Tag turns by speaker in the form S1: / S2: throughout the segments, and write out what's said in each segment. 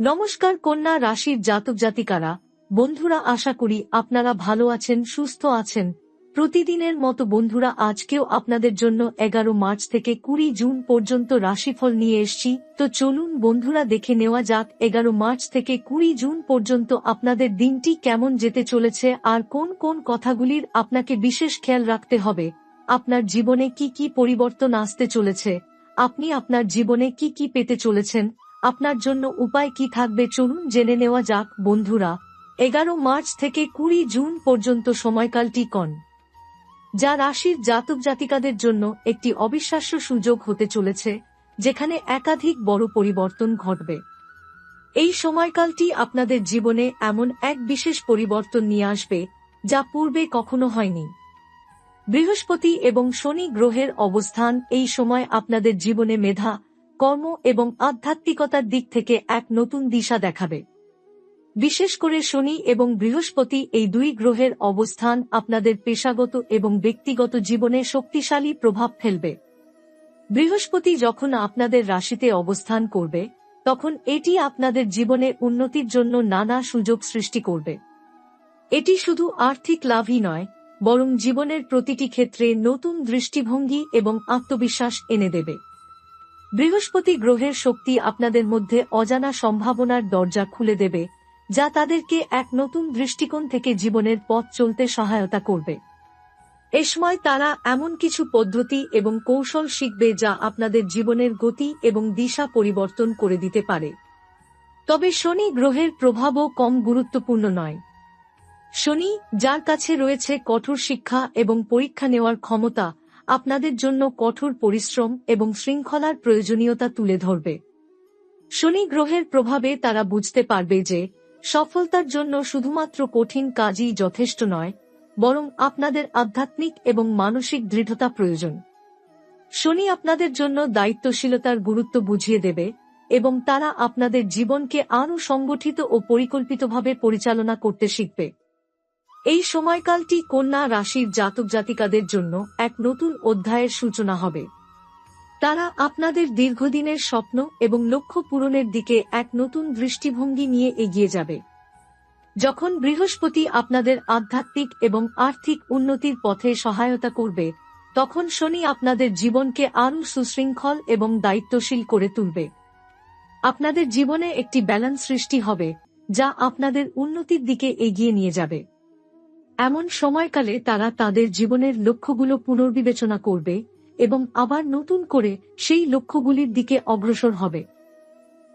S1: নমস্কার কন্যা রাশির জাতক জাতিকারা। বন্ধুরা, আশা করি আপনারা ভালো আছেন, সুস্থ আছেন। প্রতিদিনের মতো বন্ধুরা, আজকেও আপনাদের জন্য এগারো মার্চ থেকে কুড়ি জুন পর্যন্ত রাশিফল নিয়ে এসছি। তো চলুন বন্ধুরা, দেখে নেওয়া যাক এগারো মার্চ থেকে কুড়ি জুন পর্যন্ত আপনাদের দিনটি কেমন যেতে চলেছে আর কোন কোন কথাগুলির আপনাকে বিশেষ খেয়াল রাখতে হবে। আপনার জীবনে কি কি পরিবর্তন আসতে চলেছে? আপনি আপনার জীবনে কি কি পেতে চলেছেন? আপনার জন্য উপায় কি থাকবে চলুন জেনে নেওয়া যাক, বন্ধুরা। এগারো মার্চ থেকে কুড়ি জুন পর্যন্ত সময়কালটি কন যা রাশির জাতক জাতিকাদের জন্য একটি অবিশ্বাস্য সুযোগ হতে চলেছে, যেখানে একাধিক বড় পরিবর্তন ঘটবে। এই সময়কালটি আপনাদের জীবনে এমন এক বিশেষ পরিবর্তন নিয়ে আসবে, যা পূর্বে কখনো হয়নি। বৃহস্পতি এবং শনি গ্রহের অবস্থান এই সময় আপনাদের জীবনে মেধা কর্ম এবং আধ্যাত্মিকতার দিক থেকে এক নতুন দিশা দেখাবে। বিশেষ করে শনি এবং বৃহস্পতি এই দুই গ্রহের অবস্থান আপনাদের পেশাগত এবং ব্যক্তিগত জীবনে শক্তিশালী প্রভাব ফেলবে। বৃহস্পতি যখন আপনাদের রাশিতে অবস্থান করবে, তখন এটি আপনাদের জীবনে উন্নতির জন্য নানা সুযোগ সৃষ্টি করবে। এটি শুধু আর্থিক লাভই নয়, বরং জীবনের প্রতিটি ক্ষেত্রে নতুন দৃষ্টিভঙ্গি এবং আত্মবিশ্বাস এনে দেবে। বৃহস্পতি গ্রহের শক্তি আপনাদের মধ্যে অজানা সম্ভাবনার দরজা খুলে দেবে, যা তাদেরকে এক নতুন দৃষ্টিকোণ থেকে জীবনের পথ চলতে সহায়তা করবে। এ সময় তারা এমন কিছু পদ্ধতি এবং কৌশল শিখবে যা আপনাদের জীবনের গতি এবং দিশা পরিবর্তন করে দিতে পারে। তবে শনি গ্রহের প্রভাবও কম গুরুত্বপূর্ণ নয়। শনি, যার কাছে রয়েছে কঠোর শিক্ষা এবং পরীক্ষা নেওয়ার ক্ষমতা আপনাদের জন্য কঠোর পরিশ্রম এবং শৃঙ্খলার প্রয়োজনীয়তা তুলে ধরবে। শনি গ্রহের প্রভাবে তারা বুঝতে পারবে যে, সফলতার জন্য শুধুমাত্র কঠিন কাজই যথেষ্ট নয়, বরং আপনাদের আধ্যাত্মিক এবং মানসিক দৃঢ়তা প্রয়োজন। শনি আপনাদের জন্য দায়িত্বশীলতার গুরুত্ব বুঝিয়ে দেবে এবং তারা আপনাদের জীবনকে আরও সংগঠিত ও পরিকল্পিতভাবে পরিচালনা করতে শিখবে। এই সময়কালটি কন্যা রাশির জাতক জাতিকাদের জন্য এক নতুন অধ্যায়ের সূচনা হবে। তারা আপনাদের দীর্ঘদিনের স্বপ্ন এবং লক্ষ্য পূরণের দিকে এক নতুন দৃষ্টিভঙ্গি নিয়ে এগিয়ে যাবে। যখন বৃহস্পতি আপনাদের আধ্যাত্মিক এবং আর্থিক উন্নতির পথে সহায়তা করবে, তখন শনি আপনাদের জীবনকে আরও সুশৃঙ্খল এবং দায়িত্বশীল করে তুলবে। আপনাদের জীবনে একটি ব্যালেন্স সৃষ্টি হবে, যা আপনাদের উন্নতির দিকে এগিয়ে নিয়ে যাবে। এমন সময়কালে তারা তাদের জীবনের লক্ষ্যগুলো পুনর্বিবেচনা করবে এবং আবার নতুন করে সেই লক্ষ্যগুলির দিকে অগ্রসর হবে।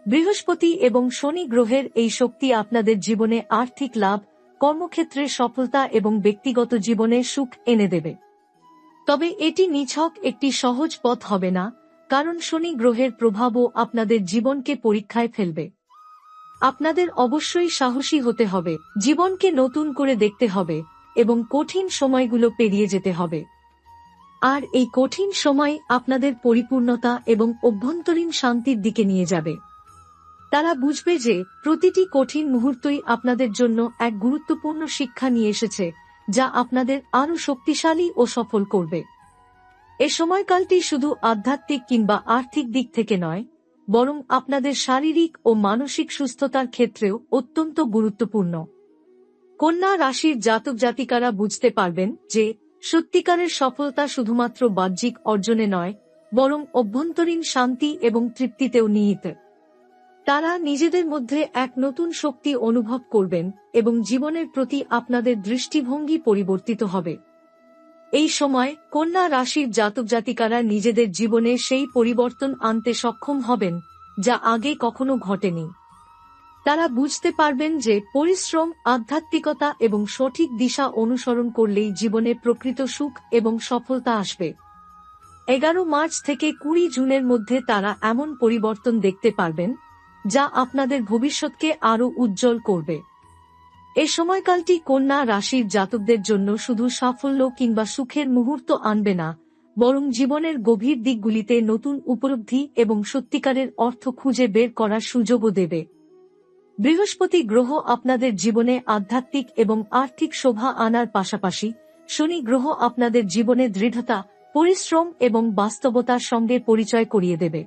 S1: বৃহস্পতি এবং শনি গ্রহের এই শক্তি আপনাদের জীবনে আর্থিক লাভ, কর্মক্ষেত্রে সফলতা এবং ব্যক্তিগত জীবনে সুখ এনে দেবে। তবে এটি নিছক একটি সহজ পথ হবে না, কারণ শনি গ্রহের প্রভাবও আপনাদের জীবনকে পরীক্ষায় ফেলবে। আপনাদের অবশ্যই সাহসী হতে হবে, জীবনকে নতুন করে দেখতে হবে। এবং কঠিন সময়গুলো পেরিয়ে যেতে হবে। আর এই কঠিন সময় আপনাদের পরিপূর্ণতা এবং অভ্যন্তরীণ শান্তির দিকে নিয়ে যাবে। তারা বুঝবে যে প্রতিটি কঠিন মুহূর্তই আপনাদের জন্য এক গুরুত্বপূর্ণ শিক্ষা নিয়ে এসেছে, যা আপনাদের আরও শক্তিশালী ও সফল করবে। এ সময়কালটি শুধু আধ্যাত্মিক কিংবা আর্থিক দিক থেকে নয়, বরং আপনাদের শারীরিক ও মানসিক সুস্থতার ক্ষেত্রেও অত্যন্ত গুরুত্বপূর্ণ। কন্যা রাশির জাতক জাতিকারা বুঝতে পারবেন যে সত্যিকারের সফলতা শুধুমাত্র বাহ্যিক অর্জনে নয়, বরং অভ্যন্তরীণ শান্তি এবং তৃপ্তিতেও নিহিত। তারা নিজেদের মধ্যে এক নতুন শক্তি অনুভব করবেন এবং জীবনের প্রতি আপনাদের দৃষ্টিভঙ্গি পরিবর্তিত হবে। এই সময় কন্যা রাশির জাতক জাতিকারা নিজেদের জীবনে সেই পরিবর্তন আনতে সক্ষম হবেন যা আগে কখনো ঘটেনি। তারা বুঝতে পারবেন যে পরিশ্রম, আধ্যাত্মিকতা এবং সঠিক দিশা অনুসরণ করলেই জীবনে প্রকৃত সুখ এবং সফলতা আসবে। এগারো মার্চ থেকে কুড়ি জুনের মধ্যে তারা এমন পরিবর্তন দেখতে পারবেন, যা আপনাদের ভবিষ্যৎকে আরও উজ্জ্বল করবে। এ সময়কালটি কন্যা রাশির জাতকদের জন্য শুধু সাফল্য কিংবা সুখের মুহূর্ত আনবে না, বরং জীবনের গভীর দিকগুলিতে নতুন উপলব্ধি এবং সত্যিকারের অর্থ খুঁজে বের করার সুযোগও দেবে। বৃহস্পতি গ্রহ আপনাদের জীবনে আধ্যাত্মিক এবং আর্থিক শোভা আনার পাশাপাশি, শনি গ্রহ আপনাদের জীবনে দৃঢ়তা, পরিশ্রম এবং বাস্তবতার সঙ্গে পরিচয় করিয়ে দেবে।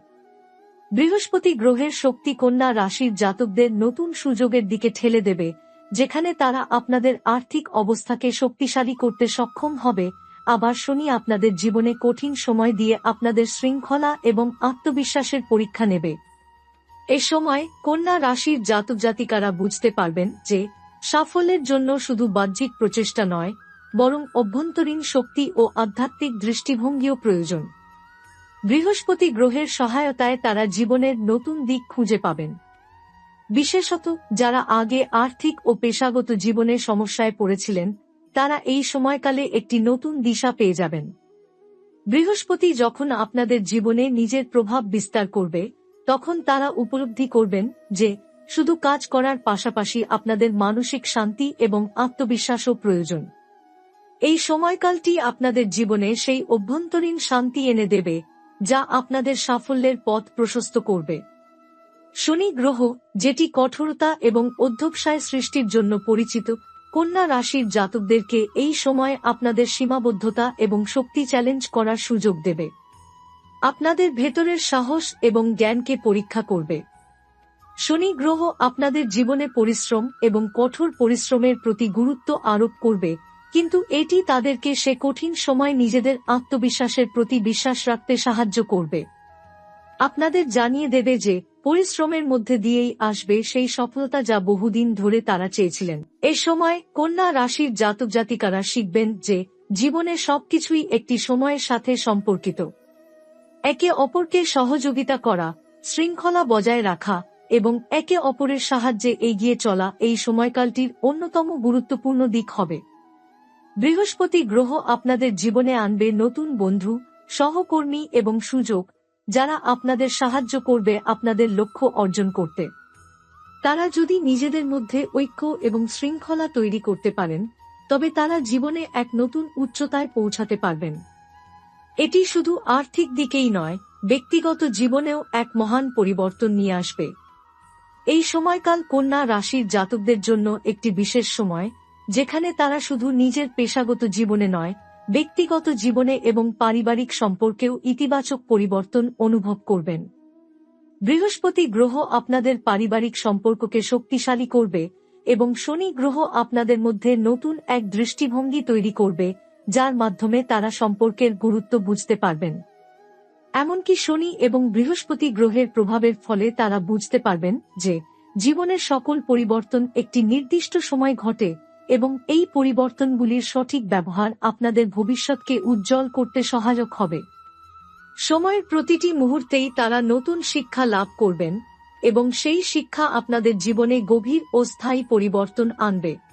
S1: বৃহস্পতি গ্রহের শক্তি কন্যা রাশির জাতকদের নতুন সুযোগের দিকে ঠেলে দেবে, যেখানে তারা আপনাদের আর্থিক অবস্থাকে শক্তিশালী করতে সক্ষম হবে। আবার শনি আপনাদের জীবনে কঠিন সময় দিয়ে আপনাদের শৃঙ্খলা এবং আত্মবিশ্বাসের পরীক্ষা নেবে। এ সময় কন্যা রাশির জাতক জাতিকারা বুঝতে পারবেন যে, সাফল্যের জন্য শুধু বাহ্যিক প্রচেষ্টা নয়, বরং অভ্যন্তরীণ শক্তি ও আধ্যাত্মিক দৃষ্টিভঙ্গিও প্রয়োজন। বৃহস্পতি গ্রহের সহায়তায় তারা জীবনের নতুন দিক খুঁজে পাবেন। বিশেষত যারা আগে আর্থিক ও পেশাগত জীবনে সমস্যায় পড়েছিলেন, তারা এই সময়কালে একটি নতুন দিশা পেয়ে যাবেন। বৃহস্পতি যখন আপনাদের জীবনে নিজের প্রভাব বিস্তার করবে তখন তারা উপলব্ধি করবেন যে, শুধু কাজ করার পাশাপাশি আপনাদের মানসিক শান্তি এবং আত্মবিশ্বাসও প্রয়োজন। এই সময়কালটি আপনাদের জীবনে সেই অভ্যন্তরীণ শান্তি এনে দেবে, যা আপনাদের সাফল্যের পথ প্রশস্ত করবে। শনি গ্রহ, যেটি কঠোরতা এবং অধ্যবসায় সৃষ্টির জন্য পরিচিত, কন্যা রাশির জাতকদেরকে এই সময় আপনাদের সীমাবদ্ধতা এবং শক্তি চ্যালেঞ্জ করার সুযোগ দেবে। আপনাদের ভেতরের সাহস এবং জ্ঞানকে পরীক্ষা করবে। শনি গ্রহ আপনাদের জীবনে পরিশ্রম এবং কঠোর পরিশ্রমের প্রতি গুরুত্ব আরোপ করবে, কিন্তু এটি তাদেরকে সে কঠিন সময় নিজেদের আত্মবিশ্বাসের প্রতি বিশ্বাস রাখতে সাহায্য করবে। আপনাদের জানিয়ে দেবে যে, পরিশ্রমের মধ্যে দিয়েই আসবে সেই সফলতা যা বহুদিন ধরে তারা চেয়েছিলেন। এ সময় কন্যা রাশির জাতক জাতিকারা শিখবেন যে, জীবনে সবকিছুই একটি সময়ের সাথে সম্পর্কিত। একে অপরকে সহযোগিতা করা, শৃঙ্খলা বজায় রাখা এবং একে অপরের সাহায্যে এগিয়ে চলা এই সময়কালটির অন্যতম গুরুত্বপূর্ণ দিক হবে। বৃহস্পতি গ্রহ আপনাদের জীবনে আনবে নতুন বন্ধু, সহকর্মী এবং সুযোগ, যারা আপনাদের সাহায্য করবে আপনাদের লক্ষ্য অর্জন করতে। তারা যদি নিজেদের মধ্যে ঐক্য এবং শৃঙ্খলা তৈরি করতে পারেন, তবে তারা জীবনে এক নতুন উচ্চতায় পৌঁছাতে পারবেন। এটি শুধু আর্থিক দিকেই নয়, ব্যক্তিগত জীবনেও এক মহান পরিবর্তন নিয়ে আসবে। এই সময়কাল কন্যা রাশির জাতকদের জন্য একটি বিশেষ সময়, যেখানে তারা শুধু নিজের পেশাগত জীবনে নয়, ব্যক্তিগত জীবনে এবং পারিবারিক সম্পর্কেও ইতিবাচক পরিবর্তন অনুভব করবেন। বৃহস্পতি গ্রহ আপনাদের পারিবারিক সম্পর্ককে শক্তিশালী করবে এবং শনি গ্রহ আপনাদের মধ্যে নতুন এক দৃষ্টিভঙ্গি তৈরি করবে যার মাধ্যমে তারা সম্পর্কের গুরুত্ব বুঝতে পারবেন। এমনকি শনি এবং বৃহস্পতি গ্রহের প্রভাবের ফলে তারা বুঝতে পারবেন যে জীবনের সকল পরিবর্তন একটি নির্দিষ্ট সময় ঘটে এবং এই পরিবর্তনগুলির সঠিক ব্যবহার আপনাদের ভবিষ্যৎকে উজ্জ্বল করতে সহায়ক হবে। সময়ের প্রতিটি মুহূর্তেই তারা নতুন শিক্ষা লাভ করবেন এবং সেই শিক্ষা আপনাদের জীবনে গভীর ও স্থায়ী পরিবর্তন আনবে।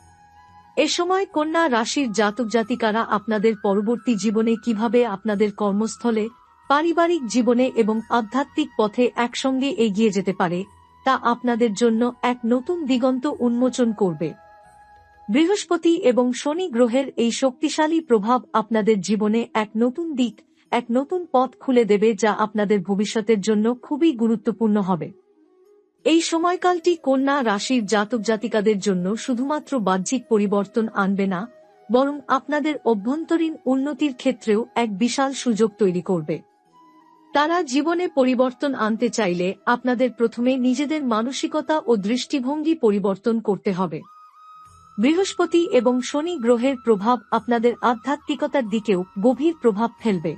S1: এ সময় কন্যা রাশির জাতক জাতিকারা আপনাদের পরবর্তী জীবনে কীভাবে আপনাদের কর্মস্থলে, পারিবারিক জীবনে এবং আধ্যাত্মিক পথে একসঙ্গে এগিয়ে যেতে পারে, তা আপনাদের জন্য এক নতুন দিগন্ত উন্মোচন করবে। বৃহস্পতি এবং শনি গ্রহের এই শক্তিশালী প্রভাব আপনাদের জীবনে এক নতুন দিক, এক নতুন পথ খুলে দেবে যা আপনাদের ভবিষ্যতের জন্য খুবই গুরুত্বপূর্ণ হবে। এই সময়কালটি কন্যা রাশির জাতক জাতিকাদের জন্য শুধুমাত্র বাহ্যিক পরিবর্তন আনবে না, বরং আপনাদের অভ্যন্তরীণ উন্নতির ক্ষেত্রেও এক বিশাল সুযোগ তৈরি করবে। তারা জীবনে পরিবর্তন আনতে চাইলে আপনাদের প্রথমে নিজেদের মানসিকতা ও দৃষ্টিভঙ্গি পরিবর্তন করতে হবে। বৃহস্পতি এবং শনি গ্রহের প্রভাব আপনাদের আধ্যাত্মিকতার দিকেও গভীর প্রভাব ফেলবে।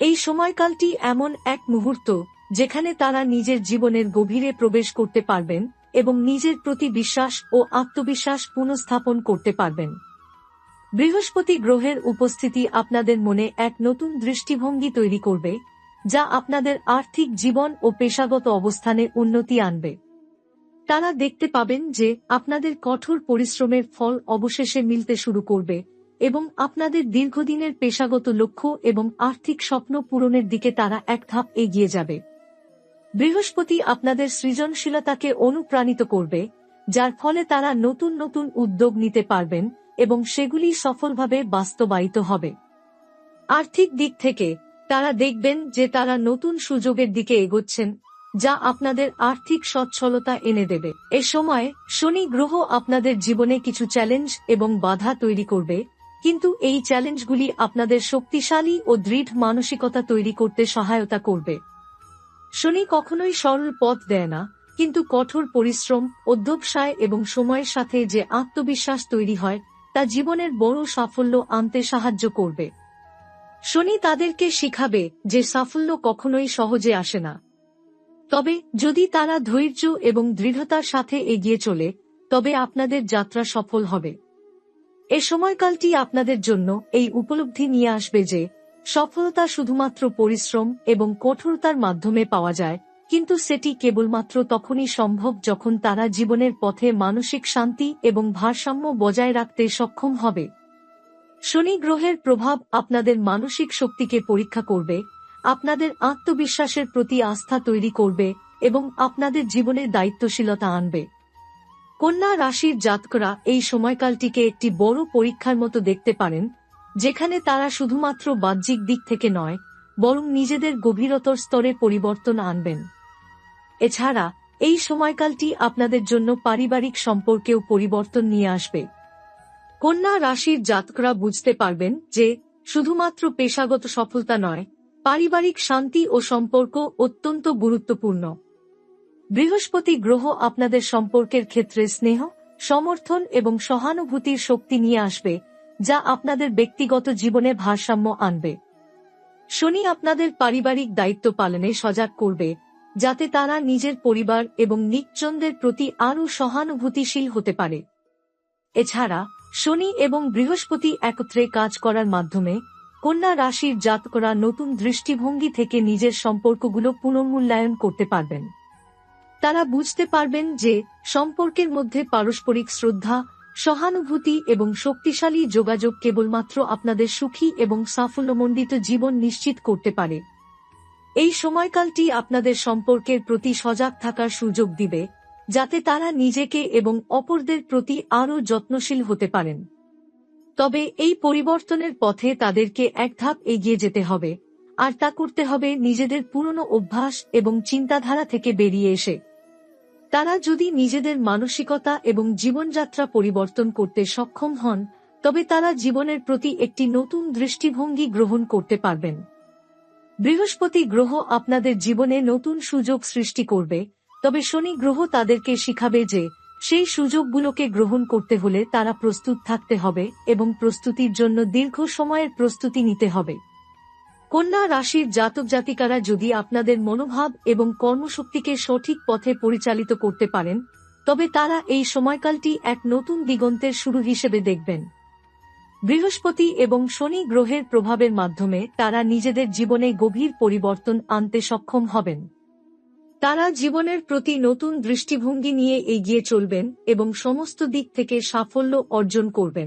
S1: এই সময়কালটি এমন এক মুহূর্ত যেখানে তারা নিজের জীবনের গভীরে প্রবেশ করতে পারবেন এবং নিজের প্রতি বিশ্বাস ও আত্মবিশ্বাস পুনঃস্থাপন করতে পারবেন। বৃহস্পতি গ্রহের উপস্থিতি আপনাদের মনে এক নতুন দৃষ্টিভঙ্গি তৈরি করবে, যা আপনাদের আর্থিক জীবন ও পেশাগত অবস্থানে উন্নতি আনবে। তারা দেখতে পাবেন যে আপনাদের কঠোর পরিশ্রমের ফল অবশেষে মিলতে শুরু করবে এবং আপনাদের দীর্ঘদিনের পেশাগত লক্ষ্য এবং আর্থিক স্বপ্ন পূরণের দিকে তারা এক ধাপ এগিয়ে যাবে। বৃহস্পতি আপনাদের সৃজনশীলতাকে অনুপ্রাণিত করবে, যার ফলে তারা নতুন নতুন উদ্যোগ নিতে পারবেন এবং সেগুলি সফলভাবে বাস্তবায়িত হবে। আর্থিক দিক থেকে, তারা দেখবেন যে তারা নতুন সুযোগের দিকে এগোচ্ছেন, যা আপনাদের আর্থিক সচ্ছলতা এনে দেবে। এ সময়, শনি গ্রহ আপনাদের জীবনে কিছু চ্যালেঞ্জ এবং বাধা তৈরি করবে, কিন্তু এই চ্যালেঞ্জগুলি আপনাদের শক্তিশালী ও দৃঢ় মানসিকতা তৈরি করতে সহায়তা করবে। শনি কখনোই সরল পথ দেয় না, কিন্তু কঠোর পরিশ্রম, অধ্যবসায় এবং সময়ের সাথে যে আত্মবিশ্বাস তৈরি হয়, তা জীবনের বড় সাফল্য আনতে সাহায্য করবে। শনি তাদেরকে শিখাবে যে সাফল্য কখনোই সহজে আসে না। তবে যদি তারা ধৈর্য এবং দৃঢ়তার সাথে এগিয়ে চলে, তবে আপনাদের যাত্রা সফল হবে। এ সময়কালটি আপনাদের জন্য এই উপলব্ধি নিয়ে আসবে যে সফলতা শুধুমাত্র পরিশ্রম এবং কঠোরতার মাধ্যমে পাওয়া যায়, কিন্তু সেটি কেবলমাত্র তখনই সম্ভব যখন তারা জীবনের পথে মানসিক শান্তি এবং ভারসাম্য বজায় রাখতে সক্ষম হবে। শনি গ্রহের প্রভাব আপনাদের মানসিক শক্তিকে পরীক্ষা করবে, আপনাদের আত্মবিশ্বাসের প্রতি আস্থা তৈরি করবে এবং আপনাদের জীবনে দায়িত্বশীলতা আনবে। কন্যা রাশির জাতকরা এই সময়কালটিকে একটি বড় পরীক্ষার মতো দেখতে পারেন যেখানে তারা শুধুমাত্র বাহ্যিক দিক থেকে নয়, বরং নিজেদের গভীরতর স্তরে পরিবর্তন আনবেন। এছাড়া, এই সময়কালটি আপনাদের জন্য পারিবারিক সম্পর্কেও পরিবর্তন নিয়ে আসবে। কন্যা রাশির জাতকরা বুঝতে পারবেন যে, শুধুমাত্র পেশাগত সফলতা নয়, পারিবারিক শান্তি ও সম্পর্ক অত্যন্ত গুরুত্বপূর্ণ। বৃহস্পতি গ্রহ আপনাদের সম্পর্কের ক্ষেত্রে স্নেহ, সমর্থন এবং সহানুভূতির শক্তি নিয়ে আসবে যা আপনাদের ব্যক্তিগত জীবনে ভারসাম্য আনবে। শনি আপনাদের পারিবারিক দায়িত্ব পালনে সজাগ করবে, যাতে তারা নিজের পরিবার এবং নিকচনদের প্রতি আরও সহানুভূতিশীল হতে পারে। এছাড়া, শনি এবং বৃহস্পতি একত্রে কাজ করার মাধ্যমে কন্যা রাশির জাতকরা নতুন দৃষ্টিভঙ্গি থেকে নিজের সম্পর্কগুলো পুনর্মূল্যায়ন করতে পারবেন। তারা বুঝতে পারবেন যে সম্পর্কের মধ্যে পারস্পরিক শ্রদ্ধা সহানুভূতি এবং শক্তিশালী যোগাযোগ কেবলমাত্র আপনাদের সুখী এবং সাফল্যমণ্ডিত জীবন নিশ্চিত করতে পারে। এই সময়কালটি আপনাদের সম্পর্কের প্রতি সজাগ থাকার সুযোগ দিবে, যাতে তারা নিজেকে এবং অপরদের প্রতি আরও যত্নশীল হতে পারেন। তবে এই পরিবর্তনের পথে তাদেরকে এক ধাপ এগিয়ে যেতে হবে, আর তা করতে হবে নিজেদের পুরনো অভ্যাস এবং চিন্তাধারা থেকে বেরিয়ে এসে। তারা যদি নিজেদের মানসিকতা এবং জীবনযাত্রা পরিবর্তন করতে সক্ষম হন, তবে তারা জীবনের প্রতি একটি নতুন দৃষ্টিভঙ্গি গ্রহণ করতে পারবেন। বৃহস্পতি গ্রহ আপনাদের জীবনে নতুন সুযোগ সৃষ্টি করবে, তবে শনি গ্রহ তাদেরকে শিখাবে যে, সেই সুযোগগুলোকে গ্রহণ করতে হলে তারা প্রস্তুত থাকতে হবে এবং প্রস্তুতির জন্য দীর্ঘ সময়ের প্রস্তুতি নিতে হবে। কন্যা রাশির জাতক জাতিকারা যদি আপনাদের মনোভাব এবং কর্মশক্তিকে সঠিক পথে পরিচালিত করতে পারেন, তবে তারা এই সময়কালটি এক নতুন দিগন্তের শুরু হিসেবে দেখবেন। বৃহস্পতি এবং শনি গ্রহের প্রভাবের মাধ্যমে তারা নিজেদের জীবনে গভীর পরিবর্তন আনতে সক্ষম হবেন। তারা জীবনের প্রতি নতুন দৃষ্টিভঙ্গি নিয়ে এগিয়ে চলবেন এবং সমস্ত দিক থেকে সাফল্য অর্জন করবেন।